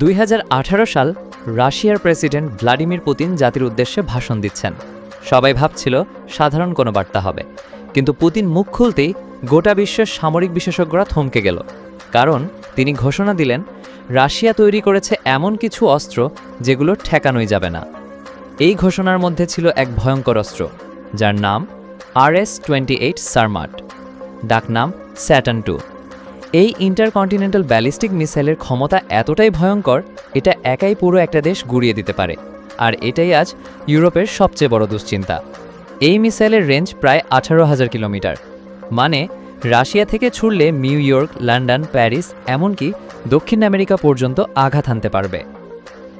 দুই হাজার আঠারো সাল রাশিয়ার প্রেসিডেন্ট ভ্লাদিমির পুতিন জাতির উদ্দেশ্যে ভাষণ দিচ্ছেন। সবাই ভাবছিল সাধারণ কোনো বার্তা হবে। কিন্তু পুতিন মুখ খুলতেই গোটা বিশ্বের সামরিক বিশেষজ্ঞরা থমকে গেল। কারণ তিনি ঘোষণা দিলেন, রাশিয়া তৈরি করেছে এমন কিছু অস্ত্র যেগুলো ঠেকানোই যাবে না। এই ঘোষণার মধ্যে ছিল এক ভয়ঙ্কর অস্ত্র, যার নাম R S twenty eight Sarmat ডাকনাম স্যাটান টু। এই ইন্টারকন্টিনেন্টাল ব্যালিস্টিক মিসাইলের ক্ষমতা এতটাই ভয়ঙ্কর, এটা একাই পুরো একটা দেশ গুড়িয়ে দিতে পারে। আর এটাই আজ ইউরোপের সবচেয়ে বড় দুশ্চিন্তা। এই মিসাইলের রেঞ্জ প্রায় আঠারো হাজার কিলোমিটার। মানে রাশিয়া থেকে ছুড়লে নিউ ইয়র্ক, লন্ডন, প্যারিস, এমনকি দক্ষিণ আমেরিকা পর্যন্ত আঘাত হানতে পারবে।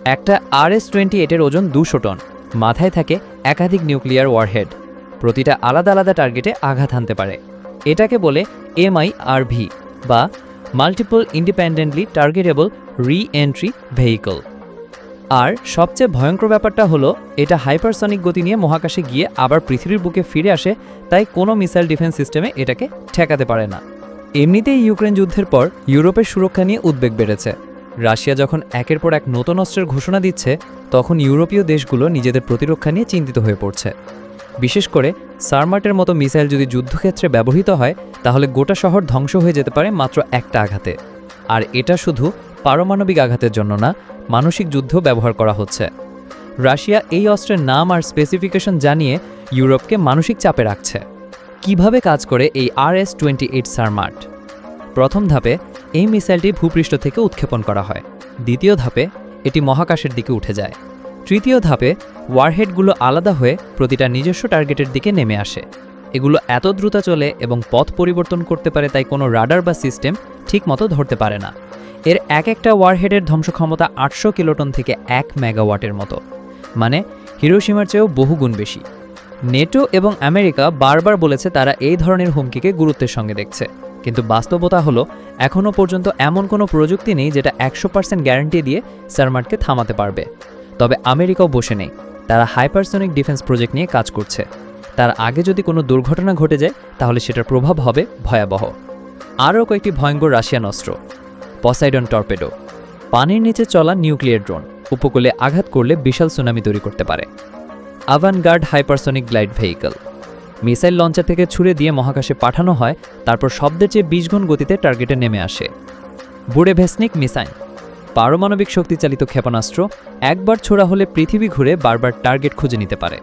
একটা আর এস টোয়েন্টি এটের ওজন দুশো টন, মাথায় থাকে একাধিক নিউক্লিয়ার ওয়ারহেড। প্রতিটা আলাদা আলাদা টার্গেটে আঘাত হানতে পারে। এটাকে বলে এমআইআরভি। বা multiple independently targetable re entry vehicle আর সবচেয়ে ভয়ঙ্কর ব্যাপারটা হলো, এটা হাইপারসনিক গতি নিয়ে মহাকাশে গিয়ে আবার পৃথিবীর বুকে ফিরে আসে, তাই কোনো মিসাইল ডিফেন্স সিস্টেমে এটাকে ঠেকাতে পারে না। এমনিতেই ইউক্রেন যুদ্ধের পর ইউরোপের সুরক্ষা নিয়ে উদ্বেগ বেড়েছে। রাশিয়া যখন একের পর এক নতুন অস্ত্রের ঘোষণা দিচ্ছে, তখন ইউরোপীয় দেশগুলো নিজেদের প্রতিরক্ষা নিয়ে চিন্তিত হয়ে পড়ছে। বিশেষ করে সারমার্টের মতো মিসাইল যদি যুদ্ধক্ষেত্রে ব্যবহৃত হয়, তাহলে গোটা শহর ধ্বংস হয়ে যেতে পারে মাত্র একটা আঘাতে। আর এটা শুধু পারমাণবিক আঘাতের জন্য না, মানসিক যুদ্ধ ব্যবহার করা হচ্ছে। রাশিয়া এই অস্ত্রের নাম আর স্পেসিফিকেশন জানিয়ে ইউরোপকে মানসিক চাপে রাখছে। কীভাবে কাজ করে এই R S twenty eight Sarmat? প্রথম ধাপে এই মিসাইলটি ভূপৃষ্ঠ থেকে উৎক্ষেপণ করা হয়। দ্বিতীয় ধাপে এটি মহাকাশের দিকে উঠে যায়। তৃতীয় ধাপে ওয়ারহেডগুলো আলাদা হয়ে প্রতিটা নিজস্ব টার্গেটের দিকে নেমে আসে। এগুলো এত দ্রুত চলে এবং পথ পরিবর্তন করতে পারে তাই কোনো রাডার বা সিস্টেম ঠিকমতো ধরতে পারে না। এর এক একটা ওয়ারহেডের ধ্বংস ক্ষমতা আটশো কিলোটন থেকে এক মেগাওয়াটের মতো। মানে হিরোসীমার চেয়েও বহুগুণ বেশি। নেটো এবং আমেরিকা বারবার বলেছে তারা এই ধরনের হুমকিকে গুরুত্বের সঙ্গে দেখছে। কিন্তু বাস্তবতা হলো এখনও পর্যন্ত এমন কোনো প্রযুক্তি নেই যেটা একশো পার্সেন্ট গ্যারান্টি দিয়ে সারমার্টকে থামাতে পারবে। তবে আমেরিকাও বসে নেই। তারা হাইপারসনিক ডিফেন্স প্রজেক্ট নিয়ে কাজ করছে। তার আগে যদি কোনো দুর্ঘটনা ঘটে যায়, তাহলে সেটার প্রভাব হবে ভয়াবহ। আরও কয়েকটি ভয়ঙ্কর রাশিয়ান অস্ত্র। Poseidon torpedo. পানির নিচে চলা নিউক্লিয়ার ড্রোন। উপকূলে আঘাত করলে বিশাল সুনামি তৈরি করতে পারে। Avangard hypersonic glide vehicle. Missile launcher থেকে ছুড়ে দিয়ে মহাকাশে পাঠানো হয়, তারপর শব্দের চেয়ে বিশ গুণ গতিতে টার্গেটে নেমে আসে। বুড়ে ভেসনিক মিসাইল। পারমাণবিক শক্তিচালিত ক্ষেপণাস্ত্র একবার ছোড়া হলে পৃথিবী ঘুরে বারবার টার্গেট খুঁজে নিতে পারে।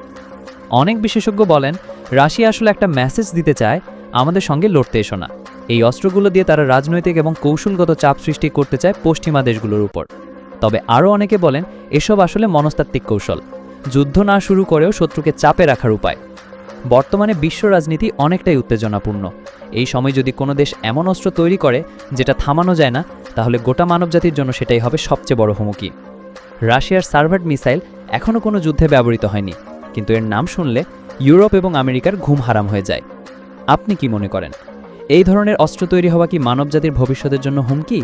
অনেক বিশেষজ্ঞ বলেন, রাশিয়া আসলে একটা মেসেজ দিতে চায়, আমাদের সঙ্গে লড়তে এসো না। এই অস্ত্রগুলো দিয়ে তারা রাজনৈতিক এবং কৌশলগত চাপ সৃষ্টি করতে চায় পশ্চিমা দেশগুলোর উপর। তবে আরও অনেকে বলেন, এসব আসলে মনস্তাত্ত্বিক কৌশল। যুদ্ধ না শুরু করেও শত্রুকে চাপে রাখার উপায়। বর্তমানে বিশ্ব রাজনীতি অনেকটাই উত্তেজনাপূর্ণ। এই সময় যদি কোনো দেশ এমন অস্ত্র তৈরি করে, যেটা থামানো যায় না, তাহলে গোটা মানবজাতির জন্য সেটাই হবে সবচেয়ে বড় হুমকি। রাশিয়ার সার্ভার্ড মিসাইল এখনও কোনো যুদ্ধে ব্যবহৃত হয়নি, কিন্তু এর নাম শুনলে ইউরোপ এবং আমেরিকার ঘুম হারাম হয়ে যায়। আপনি কি মনে করেন, এই ধরনের অস্ত্র তৈরি হওয়া কি মানবজাতির ভবিষ্যতের জন্য হুমকি?